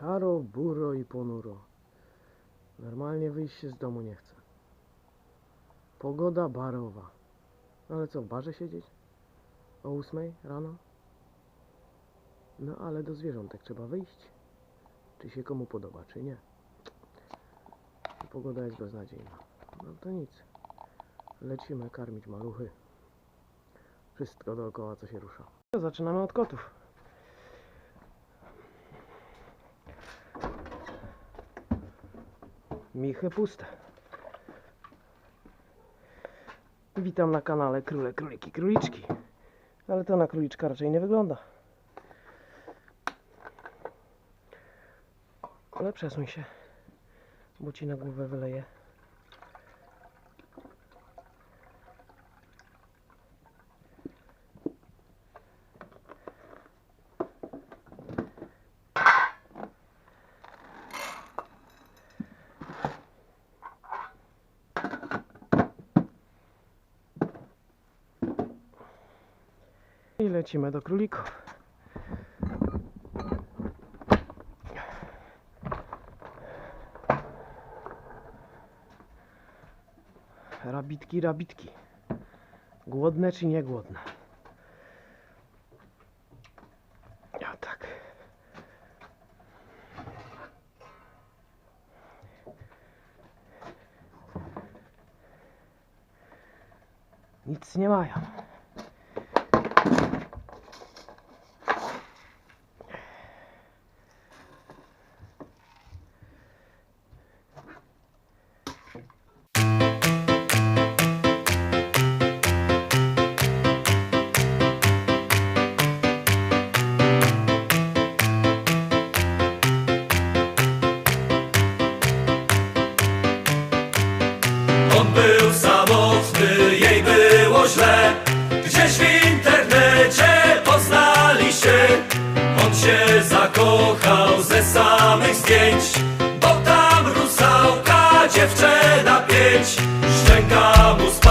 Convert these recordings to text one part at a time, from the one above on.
Szaro, buro i ponuro. Normalnie wyjść się z domu nie chce. Pogoda barowa. No ale co, w barze siedzieć? O ósmej rano? No ale do zwierzątek trzeba wyjść. Czy się komu podoba, czy nie. Pogoda jest beznadziejna. No to nic. Lecimy karmić maluchy. Wszystko dookoła, co się rusza. Zaczynamy od kotów. Michy puste. Witam na kanale Króle, Króliki, Króliczki. Ale to na króliczka raczej nie wygląda. Ale przesuń się, bo ci na głowę wyleje. I lecimy do królików. Rabitki, rabitki. Głodne czy nie głodne? Ja tak. Nic nie mają. Był samotny, jej było źle. Gdzieś w internecie poznali się. On się zakochał ze samych zdjęć Bo tam rusałka dziewczęta pięć. Szczęka mu spadła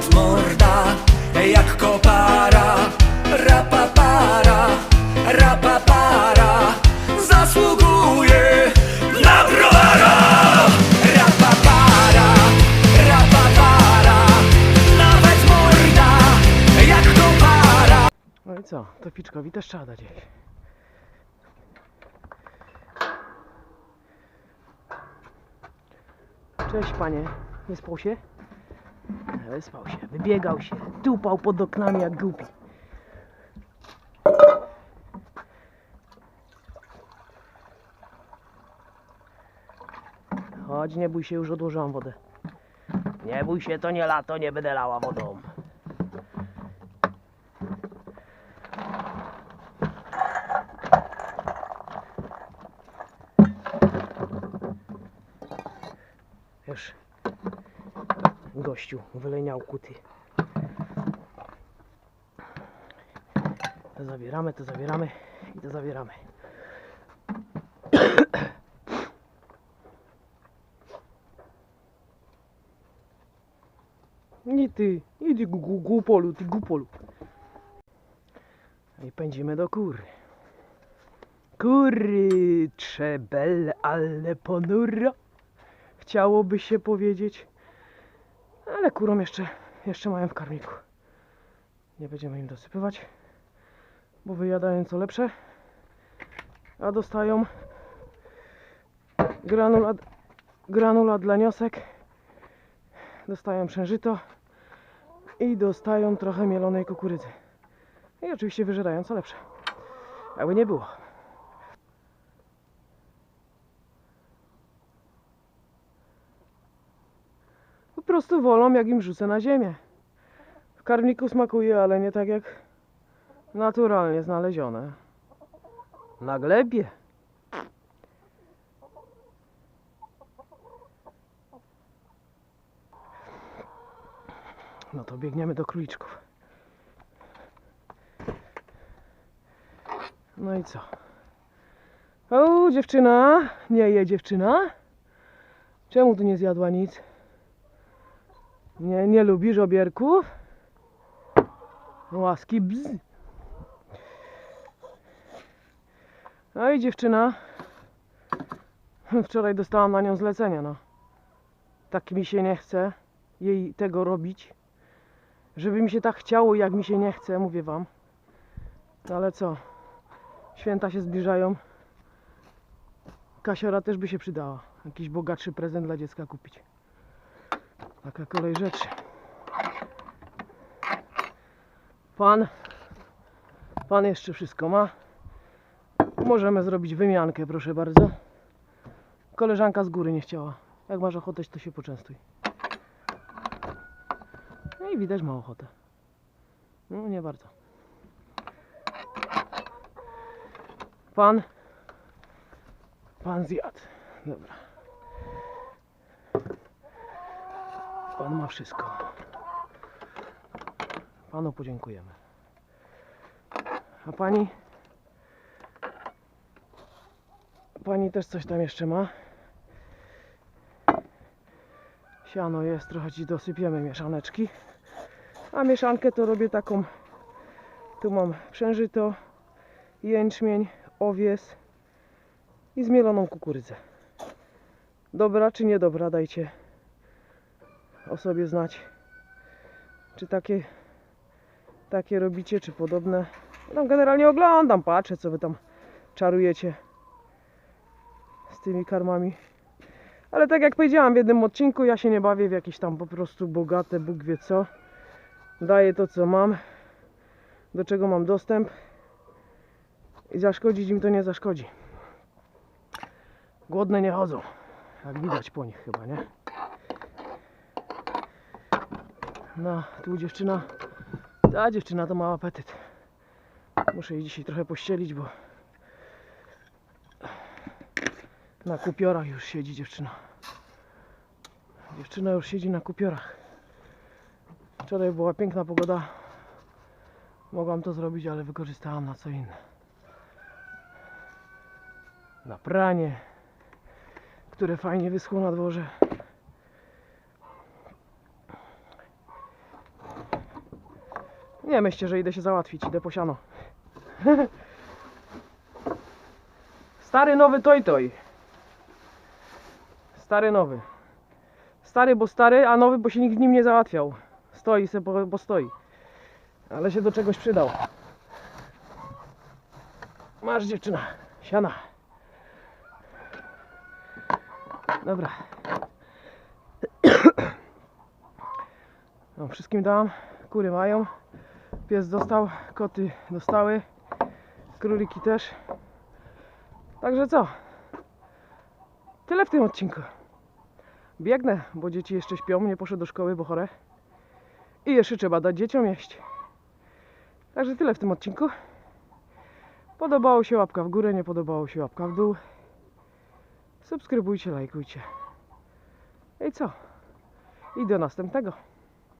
nawet morda Jak kopara Rapapara Rapapara Zasługuje na browara Rapapara Rapapara Nawet morda Jak kopara No co? To Piczkowi też trzeba dać. Cześć panie, nie spał się? Wyspał się, wybiegał się, tupał pod oknami jak głupi. Chodź, nie bój się, już odłożyłam wodę. Nie bój się, to nie lato, nie będę lała wodą. Już gościu wyleniał kuty. To zabieramy, to zabieramy i to zabieramy. Nie ty, gu- gu- głupolu, ty głupolu. I pędzimy do kury. Kury, trzebel, ale ponuro. Chciałoby się powiedzieć. Ale kurom jeszcze, jeszcze mają w karmiku. Nie będziemy im dosypywać, bo wyjadają co lepsze. A dostają granulat, granulat dla niosek. Dostają przężyto i dostają trochę mielonej kukurydzy. I oczywiście wyżerają co lepsze. Aby nie było. Prostu wolą, jak im rzucę na ziemię. W karmniku smakuje, ale nie tak jak naturalnie znalezione. Na glebie. No to biegniemy do króliczków. No i co? O, dziewczyna! Nie je dziewczyna? Czemu tu nie zjadła nic? Nie, nie lubisz obierków? Łaski bzz. No i dziewczyna. Wczoraj dostałam na nią zlecenie, no. Tak mi się nie chce jej tego robić. Żeby mi się tak chciało, jak mi się nie chce, mówię wam. No ale co? Święta się zbliżają. Kasiora też by się przydała. Jakiś bogatszy prezent dla dziecka kupić. Taka kolej rzeczy. Pan. Pan jeszcze wszystko ma. Możemy zrobić wymiankę, proszę bardzo. Koleżanka z góry nie chciała. Jak masz ochotę, to się poczęstuj. No i widać ma ochotę. No nie bardzo. Pan. Pan zjadł. Dobra. Pan ma wszystko. Panu podziękujemy. A pani? Pani też coś tam jeszcze ma? Siano jest, trochę ci dosypiemy mieszaneczki. A mieszankę to robię taką. Tu mam przężyto, jęczmień, owies i zmieloną kukurydzę. Dobra czy niedobra, dajcie o sobie znać. Czy takie, takie robicie, czy podobne. Tam generalnie oglądam, patrzę, co wy tam czarujecie z tymi karmami. Ale tak jak powiedziałam w jednym odcinku, ja się nie bawię w jakieś tam po prostu bogate, Bóg wie co. Daję to, co mam, do czego mam dostęp i zaszkodzić im to nie zaszkodzi. Głodne nie chodzą, jak widać po nich chyba, nie? No, tu dziewczyna, ta dziewczyna to ma apetyt. Muszę jej dzisiaj trochę pościelić, bo na kupiorach już siedzi dziewczyna. Dziewczyna już siedzi na kupiorach. Wczoraj była piękna pogoda. Mogłam to zrobić, ale wykorzystałam na co inne. Na pranie, które fajnie wyschło na dworze. Nie myślcie, że idę się załatwić, idę po siano. Stary nowy toj toj. Stary nowy. Stary, bo stary, a nowy, bo się nikt nim nie załatwiał. Stoi se, bo, bo stoi. Ale się do czegoś przydał. Masz dziewczyna, siana. Dobra. No, wszystkim dam. Kury mają. Pies dostał, koty dostały. Króliki też. Także co? Tyle w tym odcinku. Biegnę, bo dzieci jeszcze śpią, nie poszły do szkoły, bo chore. I jeszcze trzeba dać dzieciom jeść. Także tyle w tym odcinku. Podobało się łapka w górę, nie podobało się łapka w dół. Subskrybujcie, lajkujcie. I co? I do następnego.